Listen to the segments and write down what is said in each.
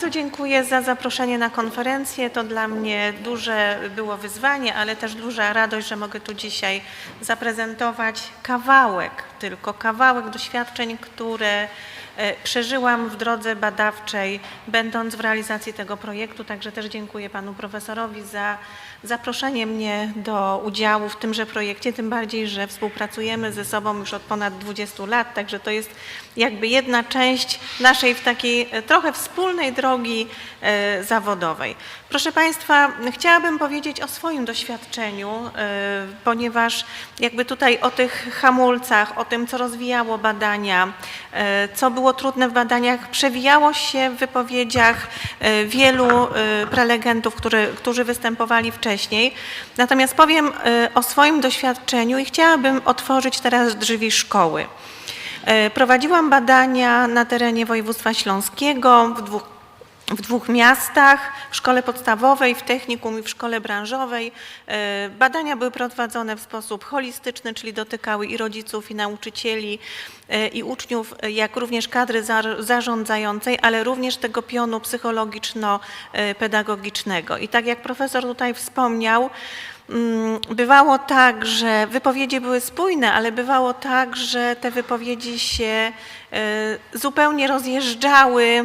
Bardzo dziękuję za zaproszenie na konferencję. To dla mnie duże było wyzwanie, ale też duża radość, że mogę tu dzisiaj zaprezentować kawałek, tylko kawałek doświadczeń, które przeżyłam w drodze badawczej, będąc w realizacji tego projektu. Także też dziękuję panu profesorowi za zaproszenie mnie do udziału w tymże projekcie, tym bardziej, że współpracujemy ze sobą już od ponad 20 lat, także to jest jakby jedna część naszej w takiej e, trochę wspólnej drogi e, zawodowej. Proszę Państwa, chciałabym powiedzieć o swoim doświadczeniu, e, ponieważ jakby tutaj o tych hamulcach, o tym, co rozwijało badania, e, co było trudne w badaniach, przewijało się w wypowiedziach e, wielu prelegentów, który, którzy występowali wcześniej. Natomiast powiem o swoim doświadczeniu i chciałabym otworzyć teraz drzwi szkoły. Prowadziłam badania na terenie województwa śląskiego w dwóch, w dwóch miastach, w szkole podstawowej, w technikum i w szkole branżowej. E, Badania były prowadzone w sposób holistyczny, czyli dotykały i rodziców, i nauczycieli, e, i uczniów, e, jak również kadry za- zarządzającej, ale również tego pionu psychologiczno-pedagogicznego. I tak jak profesor tutaj wspomniał, Bywało tak, że wypowiedzi były spójne, ale bywało tak, że te wypowiedzi się e, zupełnie rozjeżdżały, e,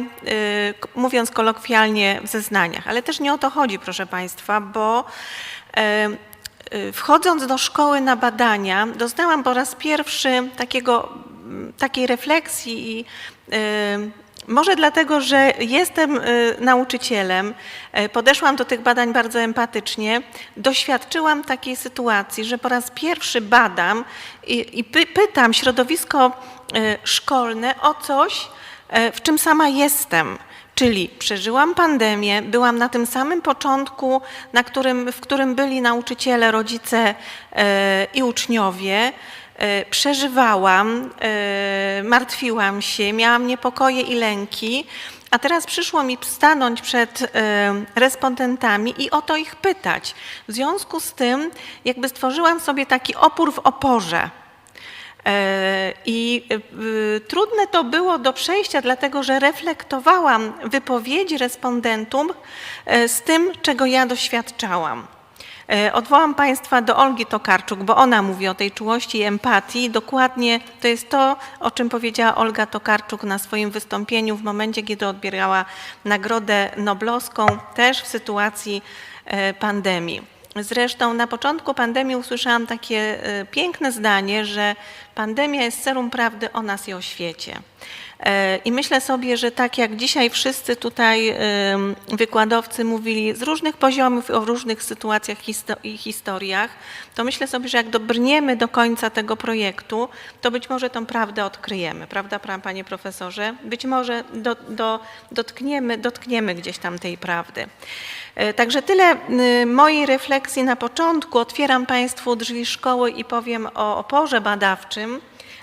mówiąc kolokwialnie, w zeznaniach. Ale też nie o to chodzi, proszę Państwa, bo e, wchodząc do szkoły na badania, doznałam po raz pierwszy takiego, mm, takiej refleksji i może dlatego, że jestem y, nauczycielem, y, podeszłam do tych badań bardzo empatycznie, doświadczyłam takiej sytuacji, że po raz pierwszy badam i, i py, pytam środowisko y, szkolne o coś, w czym sama jestem. Czyli przeżyłam pandemię, byłam na tym samym początku, którym, w którym byli nauczyciele, rodzice i uczniowie. E, Przeżywałam, e, martwiłam się, miałam niepokoje i lęki, a teraz przyszło mi stanąć przed e, respondentami i o to ich pytać. W związku z tym, jakby stworzyłam sobie taki opór w oporze. I trudne to było do przejścia, dlatego że reflektowałam wypowiedzi respondentów z tym, czego ja doświadczałam. E, Odwołam Państwa do Olgi Tokarczuk, bo ona mówi o tej czułości i empatii. Dokładnie to jest to, o czym powiedziała Olga Tokarczuk na swoim wystąpieniu w momencie, kiedy odbierała Nagrodę Noblowską, też w sytuacji e, pandemii. Zresztą na początku pandemii usłyszałam takie e, piękne zdanie, że pandemia jest serum prawdy o nas i o świecie. E, I myślę sobie, że tak jak dzisiaj wszyscy tutaj wykładowcy mówili z różnych poziomów o różnych sytuacjach i historiach, to myślę sobie, że jak dobrniemy do końca tego projektu, to być może tą prawdę odkryjemy, prawda, pra- panie profesorze? Być może do, do, dotkniemy, dotkniemy gdzieś tam tej prawdy. E, Także tyle mojej refleksji na początku. Otwieram Państwu drzwi szkoły i powiem o oporze badawczym,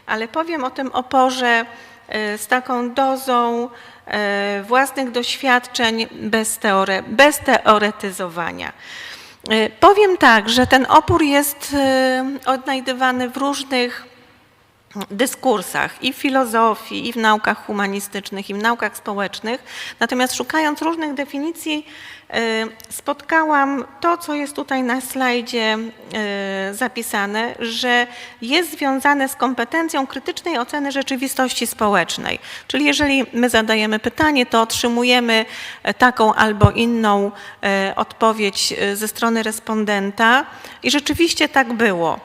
ale powiem o tym oporze e, z taką dozą e, własnych doświadczeń bez, teore, bez teoretyzowania. E, Powiem tak, że ten opór jest odnajdywany w różnych dyskursach i w filozofii, i w naukach humanistycznych, i w naukach społecznych. Natomiast szukając różnych definicji, y, spotkałam to, co jest tutaj na slajdzie y, zapisane, że jest związane z kompetencją krytycznej oceny rzeczywistości społecznej. Czyli jeżeli my zadajemy pytanie, to otrzymujemy e, taką albo inną e, odpowiedź e, ze strony respondenta i rzeczywiście tak było.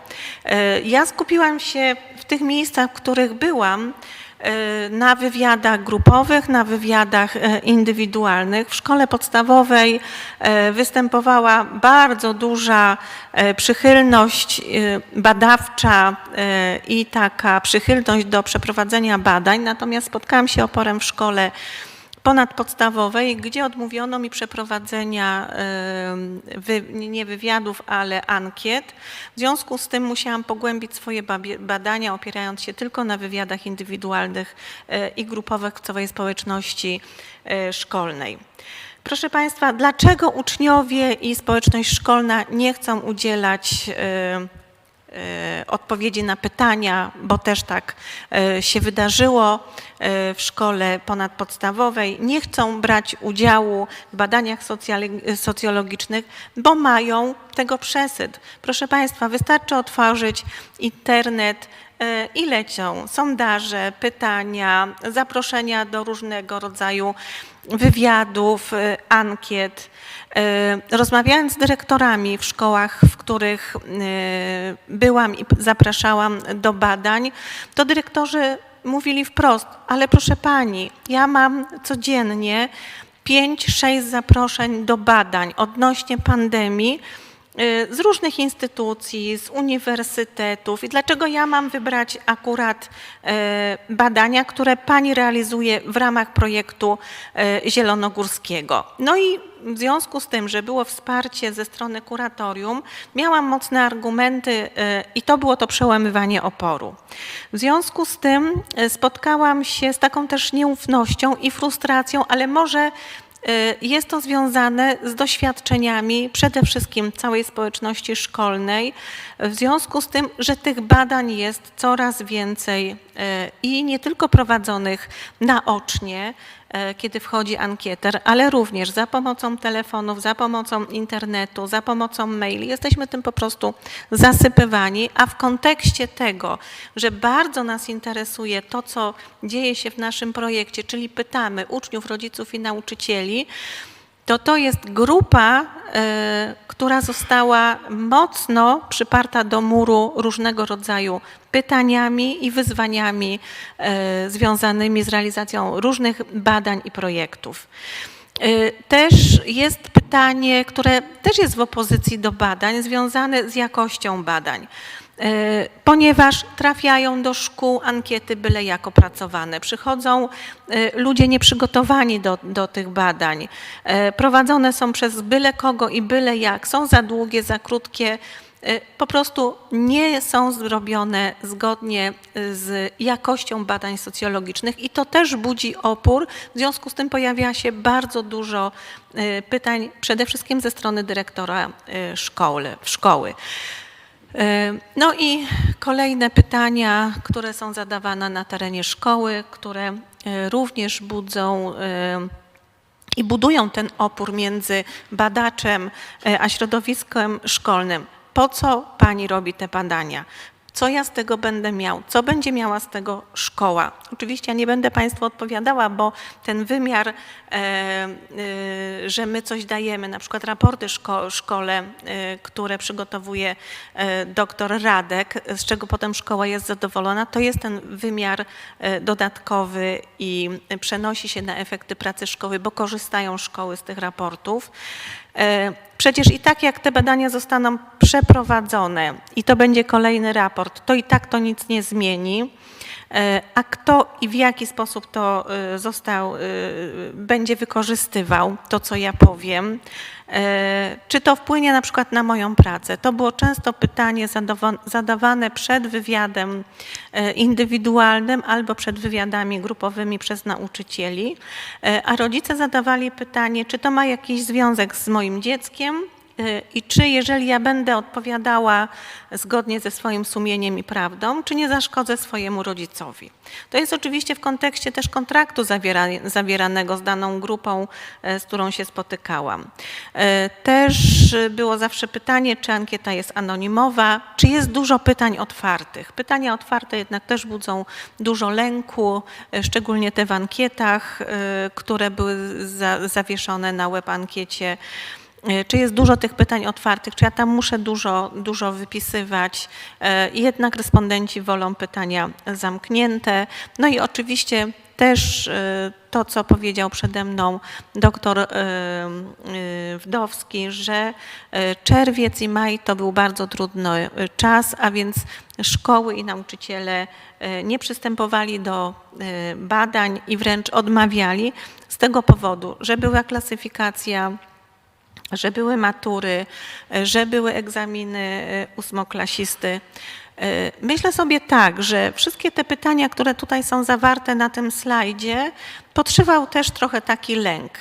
Ja skupiłam się tych miejscach, w których byłam, e, na wywiadach grupowych, na wywiadach e, indywidualnych. W szkole podstawowej e, występowała bardzo duża przychylność badawcza i taka przychylność do przeprowadzenia badań, natomiast spotkałam się oporem w szkole ponadpodstawowej, gdzie odmówiono mi przeprowadzenia wy, nie wywiadów, ale ankiet. W związku z tym musiałam pogłębić swoje badania, opierając się tylko na wywiadach indywidualnych e, i grupowych w całej społeczności e, szkolnej. Proszę Państwa, dlaczego uczniowie i społeczność szkolna nie chcą udzielać odpowiedzi na pytania, bo też tak e, się wydarzyło e, w szkole ponadpodstawowej, nie chcą brać udziału w badaniach socjologicznych, bo mają tego przesyt. Proszę Państwa, wystarczy otworzyć internet e, i lecią sondaże, pytania, zaproszenia do różnego rodzaju wywiadów, e, ankiet. E, Rozmawiając z dyrektorami w szkołach, w których e, byłam i zapraszałam do badań, to dyrektorzy mówili wprost, ale proszę pani, ja mam codziennie 5-6 zaproszeń do badań odnośnie pandemii z różnych instytucji, z uniwersytetów. I dlaczego ja mam wybrać akurat e, badania, które pani realizuje w ramach projektu e, zielonogórskiego? No i w związku z tym, że było wsparcie ze strony kuratorium, miałam mocne argumenty i to było to przełamywanie oporu. W związku z tym spotkałam się z taką też nieufnością i frustracją, ale może Y, Jest to związane z doświadczeniami przede wszystkim całej społeczności szkolnej, w związku z tym, że tych badań jest coraz więcej y, i nie tylko prowadzonych naocznie, y, kiedy wchodzi ankieter, ale również za pomocą telefonów, za pomocą internetu, za pomocą maili. Jesteśmy tym po prostu zasypywani, a w kontekście tego, że bardzo nas interesuje to, co dzieje się w naszym projekcie, czyli pytamy uczniów, rodziców i nauczycieli, to to jest grupa, e, która została mocno przyparta do muru różnego rodzaju pytaniami i wyzwaniami e, związanymi z realizacją różnych badań i projektów. E, Też jest pytanie, które też jest w opozycji do badań, związane z jakością badań. E, Ponieważ trafiają do szkół ankiety byle jak opracowane, przychodzą e, ludzie nieprzygotowani do, do tych badań, e, prowadzone są przez byle kogo i byle jak, są za długie, za krótkie, po prostu nie są zrobione zgodnie z jakością badań socjologicznych i to też budzi opór. W związku z tym pojawia się bardzo dużo pytań, przede wszystkim ze strony dyrektora szkoły. szkoły. E, No i kolejne pytania, które są zadawane na terenie szkoły, które e, również budzą e, i budują ten opór między badaczem a środowiskiem szkolnym. Po co pani robi te badania? Co ja z tego będę miał? Co będzie miała z tego szkoła? Oczywiście ja nie będę Państwu odpowiadała, bo ten wymiar, e, e, że my coś dajemy, na przykład raporty szko szkole, e, które przygotowuje doktor Radek, z czego potem szkoła jest zadowolona, to jest ten wymiar dodatkowy i przenosi się na efekty pracy szkoły, bo korzystają szkoły z tych raportów. E, Przecież i tak jak te badania zostaną przeprowadzone i to będzie kolejny raport, to i tak to nic nie zmieni. E, A kto i w jaki sposób to e, został, e, będzie wykorzystywał to, co ja powiem, czy to wpłynie na przykład na moją pracę? To było często pytanie zadawa- zadawane przed wywiadem indywidualnym albo przed wywiadami grupowymi przez nauczycieli, a rodzice zadawali pytanie, czy to ma jakiś związek z moim dzieckiem, I czy jeżeli ja będę odpowiadała zgodnie ze swoim sumieniem i prawdą, czy nie zaszkodzę swojemu rodzicowi? To jest oczywiście w kontekście też kontraktu zawiera, zawieranego z daną grupą, e, z którą się spotykałam. E, Też było zawsze pytanie, czy ankieta jest anonimowa, czy jest dużo pytań otwartych. Pytania otwarte jednak też budzą dużo lęku, szczególnie te w ankietach, które były za, zawieszone na web ankiecie. E, Czy jest dużo tych pytań otwartych, czy ja tam muszę dużo, dużo wypisywać? E, Jednak respondenci wolą pytania zamknięte. No i oczywiście też e, to, co powiedział przede mną doktor Wdowski, że czerwiec i maj to był bardzo trudny czas, a więc szkoły i nauczyciele nie przystępowali do badań i wręcz odmawiali z tego powodu, że była klasyfikacja że były matury, że były egzaminy e, ósmoklasisty. E, Myślę sobie tak, że wszystkie te pytania, które tutaj są zawarte na tym slajdzie, podszywał też trochę taki lęk.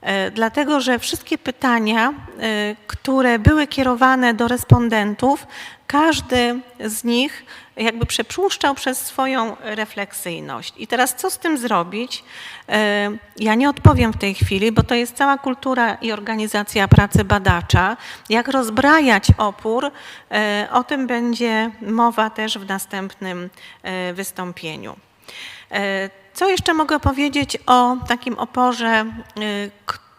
E, Dlatego, że wszystkie pytania, e, które były kierowane do respondentów, każdy z nich jakby przepuszczał przez swoją refleksyjność. I teraz co z tym zrobić? E, Ja nie odpowiem w tej chwili, bo to jest cała kultura i organizacja pracy badacza. Jak rozbrajać opór, e, o tym będzie mowa też w następnym e, wystąpieniu. Co jeszcze mogę powiedzieć o takim oporze,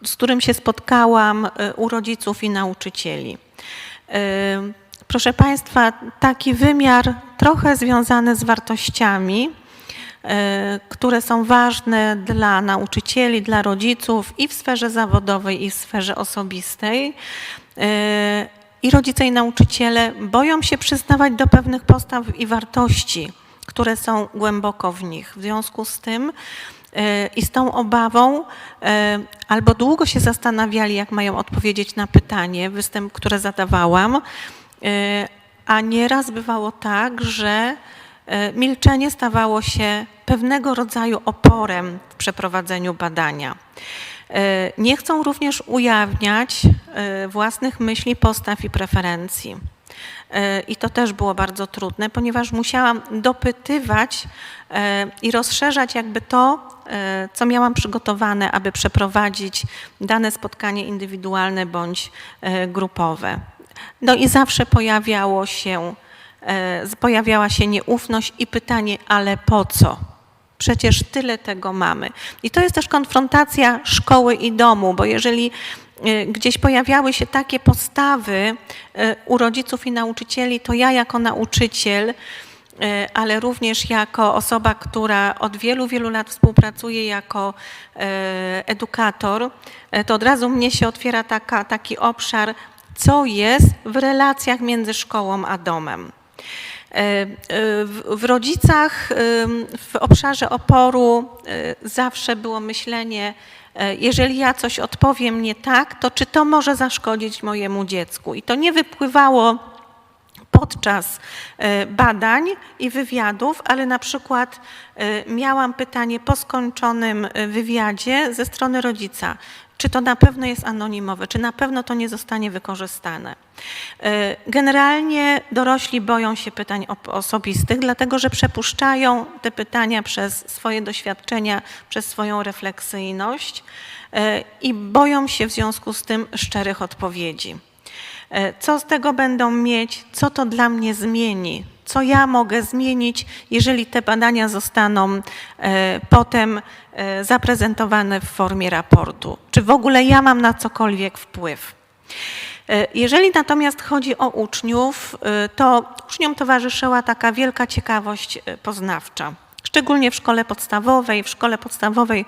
z którym się spotkałam u rodziców i nauczycieli? Proszę Państwa, taki wymiar trochę związany z wartościami, e, które są ważne dla nauczycieli, dla rodziców i w sferze zawodowej, i w sferze osobistej. E, I rodzice i nauczyciele boją się przyznawać do pewnych postaw i wartości, które są głęboko w nich. W związku z tym e, i z tą obawą albo długo się zastanawiali, jak mają odpowiedzieć na pytanie, występ, które zadawałam, a nieraz bywało tak, że e, milczenie stawało się pewnego rodzaju oporem w przeprowadzeniu badania. E, Nie chcą również ujawniać e, własnych myśli, postaw i preferencji. E, I to też było bardzo trudne, ponieważ musiałam dopytywać e, i rozszerzać jakby to, e, co miałam przygotowane, aby przeprowadzić dane spotkanie indywidualne bądź e, grupowe. No i zawsze pojawiało się, e, pojawiała się nieufność i pytanie, ale po co? Przecież tyle tego mamy. I to jest też konfrontacja szkoły i domu, bo jeżeli y, gdzieś pojawiały się takie postawy y, u rodziców i nauczycieli, to ja jako nauczyciel, ale również jako osoba, która od wielu, wielu lat współpracuje jako edukator, to od razu mnie się otwiera taka, taki obszar, co jest w relacjach między szkołą a domem. E, e, W rodzicach, ym, w obszarze oporu e, zawsze było myślenie, e, jeżeli ja coś odpowiem nie tak, to czy to może zaszkodzić mojemu dziecku? I to nie wypływało podczas e, badań i wywiadów, ale na przykład e, miałam pytanie po skończonym e, wywiadzie ze strony rodzica. Czy to na pewno jest anonimowe? Czy na pewno to nie zostanie wykorzystane? Generalnie dorośli boją się pytań osobistych, dlatego że przepuszczają te pytania przez swoje doświadczenia, przez swoją refleksyjność i boją się w związku z tym szczerych odpowiedzi. E, Co z tego będą mieć? Co to dla mnie zmieni? Co ja mogę zmienić, jeżeli te badania zostaną e, potem e, zaprezentowane w formie raportu? Czy w ogóle ja mam na cokolwiek wpływ? Jeżeli natomiast chodzi o uczniów, to uczniom towarzyszyła taka wielka ciekawość poznawcza. Szczególnie w szkole podstawowej. W szkole podstawowej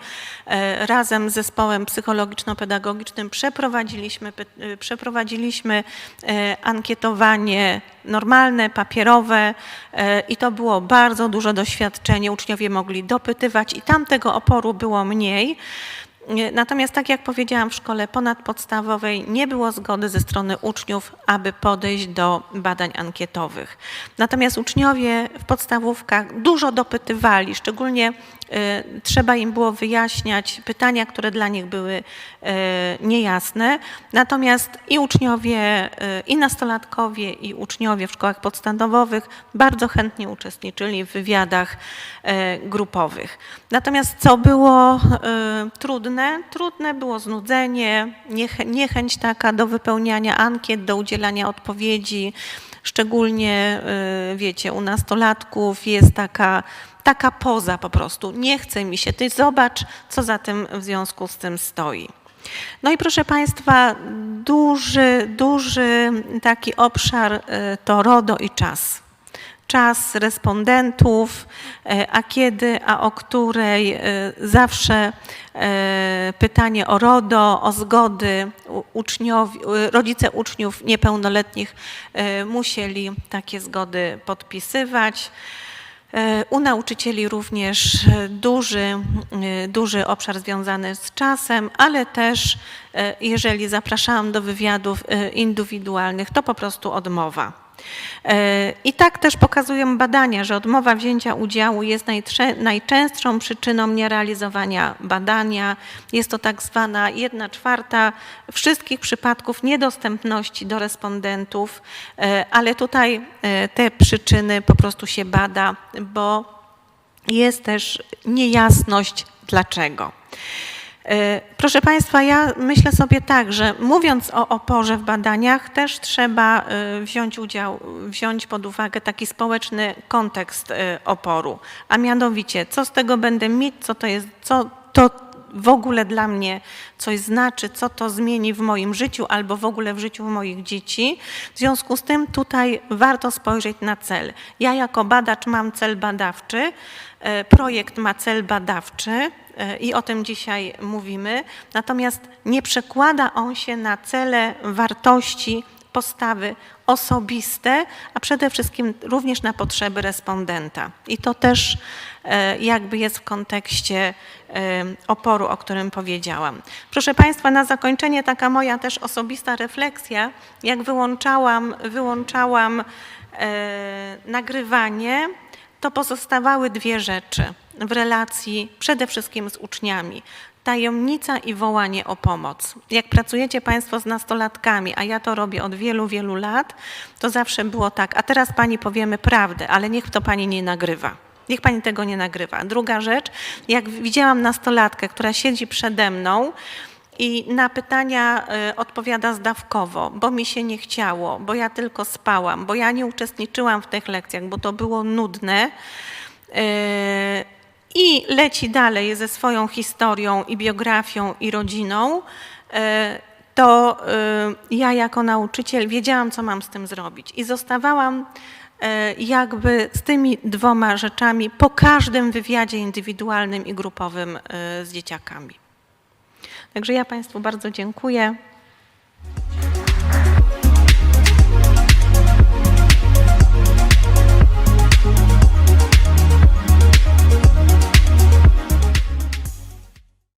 e, razem z zespołem psychologiczno-pedagogicznym przeprowadziliśmy, e, przeprowadziliśmy e, ankietowanie normalne, papierowe i to było bardzo duże doświadczenie. Uczniowie mogli dopytywać i tam tego oporu było mniej. Nie, Natomiast tak jak powiedziałam, w szkole ponadpodstawowej nie było zgody ze strony uczniów, aby podejść do badań ankietowych. Natomiast uczniowie w podstawówkach dużo dopytywali, szczególnie e, trzeba im było wyjaśniać pytania, które dla nich były e, niejasne. Natomiast i uczniowie, e, i nastolatkowie, i uczniowie w szkołach podstawowych bardzo chętnie uczestniczyli w wywiadach e, grupowych. Natomiast co było e, trudne? Trudne było znudzenie, niech, niechęć taka do wypełniania ankiet, do udzielania odpowiedzi. Szczególnie, e, wiecie, u nastolatków jest taka, taka poza po prostu. Nie chce mi się. Ty zobacz, co za tym w związku z tym stoi. No i proszę Państwa, duży, duży taki obszar e, to RODO i czas. Czas respondentów, e, a kiedy, a o której e, zawsze e, pytanie o RODO, o zgody uczniowi, rodzice uczniów niepełnoletnich musieli takie zgody podpisywać. U nauczycieli również duży, duży obszar związany z czasem, ale też jeżeli zapraszałam do wywiadów indywidualnych, to po prostu odmowa. E, I tak też pokazują badania, że odmowa wzięcia udziału jest najczęstszą przyczyną nierealizowania badania. Jest to tak zwana jedna czwarta wszystkich przypadków niedostępności do respondentów, e, ale tutaj e, te przyczyny po prostu się bada, bo jest też niejasność dlaczego. E, Proszę Państwa, ja myślę sobie tak, że mówiąc o oporze w badaniach, też trzeba e, wziąć udział, wziąć pod uwagę taki społeczny kontekst e, oporu, a mianowicie, co z tego będę mieć, co to jest, co to w ogóle dla mnie coś znaczy, co to zmieni w moim życiu albo w ogóle w życiu moich dzieci. W związku z tym tutaj warto spojrzeć na cel. Ja jako badacz mam cel badawczy, e, projekt ma cel badawczy e, i o tym dzisiaj mówimy, natomiast nie przekłada on się na cele wartości postawy osobiste, a przede wszystkim również na potrzeby respondenta. I to też e, jakby jest w kontekście e, oporu, o którym powiedziałam. Proszę Państwa, na zakończenie taka moja też osobista refleksja, jak wyłączałam, wyłączałam e, nagrywanie, to pozostawały dwie rzeczy w relacji przede wszystkim z uczniami. Tajemnica i wołanie o pomoc. Jak pracujecie Państwo z nastolatkami, a ja to robię od wielu, wielu lat, to zawsze było tak, a teraz Pani powiemy prawdę, ale niech to Pani nie nagrywa. Niech Pani tego nie nagrywa. Druga rzecz, jak widziałam nastolatkę, która siedzi przede mną, i na pytania y, odpowiada zdawkowo, bo mi się nie chciało, bo ja tylko spałam, bo ja nie uczestniczyłam w tych lekcjach, bo to było nudne. I leci dalej ze swoją historią i biografią i rodziną. y, To y, ja jako nauczyciel wiedziałam, co mam z tym zrobić. I zostawałam y, jakby z tymi dwoma rzeczami po każdym wywiadzie indywidualnym i grupowym z dzieciakami. Także ja Państwu bardzo dziękuję.